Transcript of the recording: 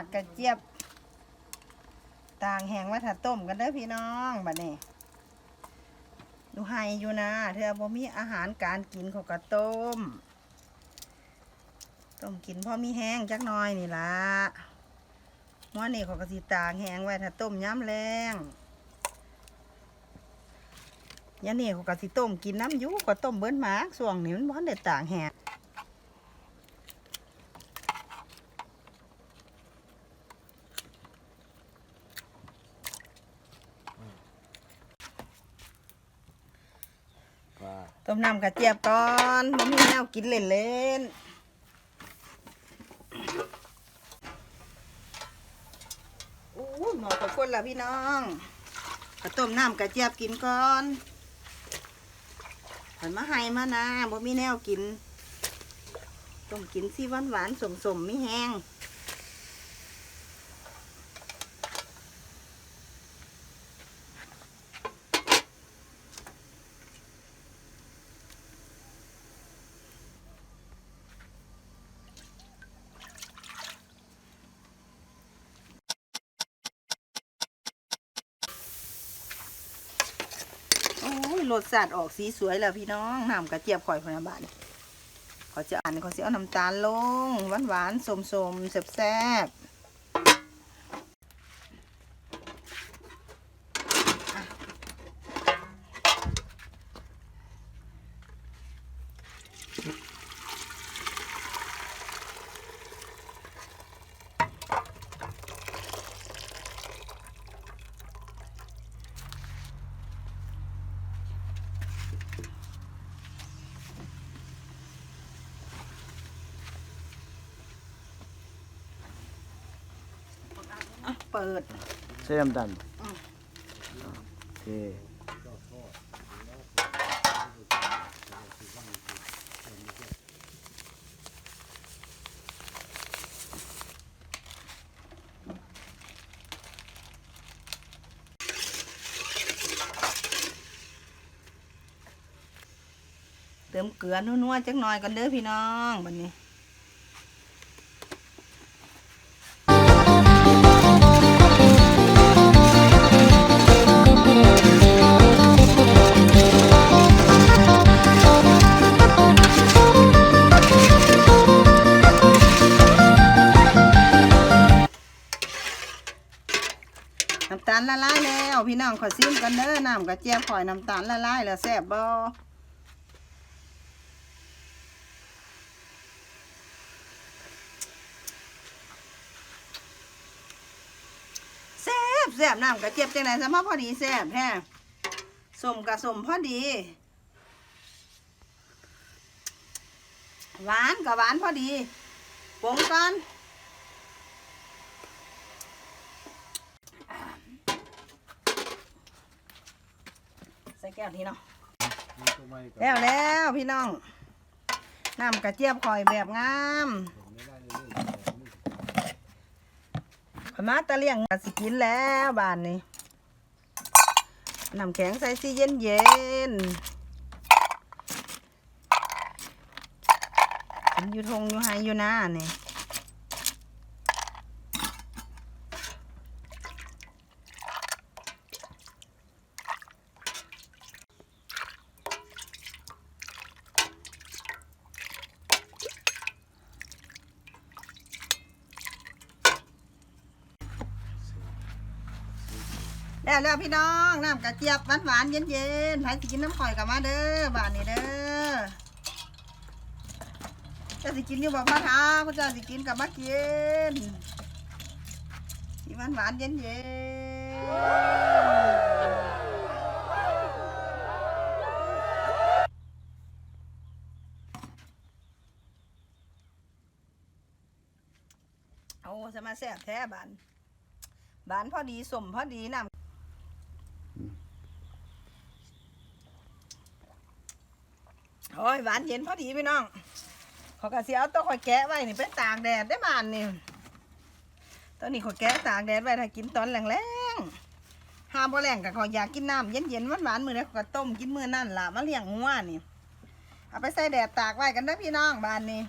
แกะหมักระเจี๊ยบ ต่างแหงไว้ถ้าต้มกันเด้อพี่น้องบัดนี้ดูไฮอยู่นะเธอบ่มีอาหารการกินเขาก็ต้ม ต้มกินพอมีแห้งจักน่อยนี่ละม้อนี่เขาก็สิตากแห้งไว้ถ้าต้มย้ำแรงยานี่เขาก็สิต้มกินน้ำยูก็ต้มเบิ้นหมากส่วงนี้มันบ่ทันได้ตากแห้ง ต้มน้ำกระเจี๊ยบก่อนบ่มีแนวกินเล่นเล่นอู้หมอกับคนละพี่น้องก็ต้มน้ำกระเจี๊ยบกินก่อนหันมาให้มานะบ่มีแนวกินต้มกินสิหวานหวานๆสมไม่แห้ง รสชาติออกสีสวยแล้วพี่น้องน้ำกระเจี๊ยบข่อยพนาบาทขาจะอ่านขอสิเอาน้ำตาลลงหวานหวานๆสมสมๆแซ่บแซ่บ เปิดเส้นน้ำตาลอืมโอเคเติมเกลือนัวๆจักหน่อยกันเด้อพี่น้องบัดนี้ ลละลายแล้ว พี่น้องขอซิมกันเด้อน้ำกระเจี๊ยบข่อยน้ำตาลละลายแล้วแซ่บบ่แซ่บแซ่บน้ำกระเจี๊ยบจังไหนสมาพอดีแซ่บแท้สมกับสมพอดี หวานกับหวานพอดีปงก่อน ใส่แก้วนี้เนาะแล้วแล้วพี่น้องน้ำกระเจี๊ยบข่อยแบบงามขอยมาตะเลี่ยงกสิกินแล้วบานนี้น้ำแข็งใส่ซีเย็นเย็นๆกินอยู่ทงอยู่ไฮอยู่หน้านี่ แล้วแล้วพี่น้องน้ำกระเจี๊ยบหวานหวานๆเย็นเย็นๆใครสิกินน้ำข่อยกับมาเด้อบ้านนี้เด้อจะสิกินอยู่บอกมาท้าคุณเจ้าสิกินกับมากินสีหวานหวานๆเย็นเย็นๆเอาสมาแซ่บแท้บานบานพอดีสมพอดีน้ โอ้ยหวานเย็นพอดีพี่น้องขอกระเสียเอาตัวข่อยแกะไว้นี่ไปตากแดดได้บานนี่ตอนนี้ข่อยแกะตากแดดไว้ถ้ากินตอนแรงๆห้ามบ่แรงกับข่อยอยากกินน้ำเย็นๆหวานๆมือนี้ขอยก็ต้มกินมือนั่นล่ะมาเลี้ยงงัวนี่เอาไปใส่แดดตากไว้กันเด้พี่น้องบานนี่